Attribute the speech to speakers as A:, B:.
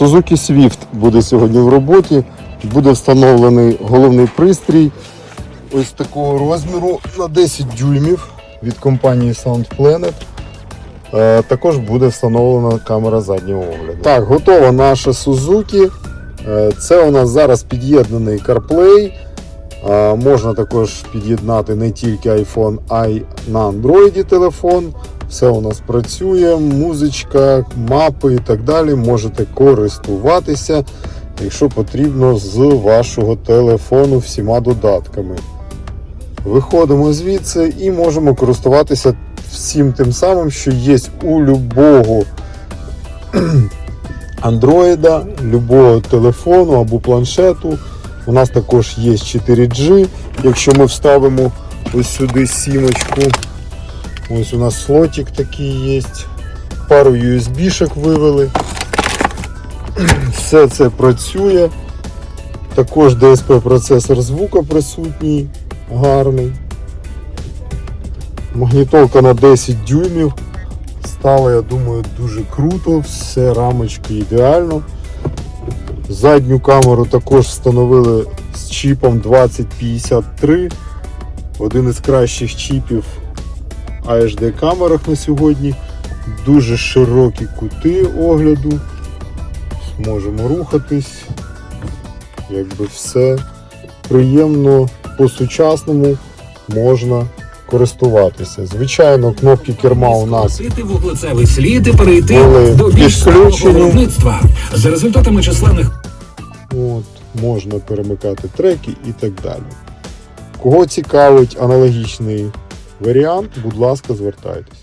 A: Suzuki Swift буде сьогодні в роботі. Буде встановлений головний пристрій ось такого розміру на 10 дюймів від компанії Sound Planet. Е, Також буде встановлена камера заднього огляду. Так, готова наша Suzuki. Е, Це у нас зараз під'єднаний CarPlay. Е, Можна також під'єднати не тільки iPhone, а й на Android телефон. Все у нас працює, музичка, мапи і так далі. Можете користуватися, якщо потрібно, з вашого телефону всіма додатками. Виходимо звідси і можемо користуватися всім тим самим, що є у любого андроїда, любого телефону або планшету. У нас також є 4G. Якщо ми вставимо ось сюди сімочку, ось у нас слотик такий є. Пару USB-шок вивели. Все це працює. Також DSP процесор звука присутній, гарний. Магнітолка на 10 дюймів. Стало, я думаю, дуже круто, все рамочки ідеально. Задню камеру також встановили з чіпом 2053. Один із кращих чіпів HD камерах на сьогодні. Дуже широкі кути огляду. Можемо рухатись. Якби все приємно по-сучасному можна користуватися. Звичайно, кнопки керма у нас
B: вуглецевий слід і перейти
A: були
B: до більш виробництва. За результатами численних
A: От, можна перемикати треки і так далі. Кого цікавить аналогічний варіант, будь ласка, звертайтесь.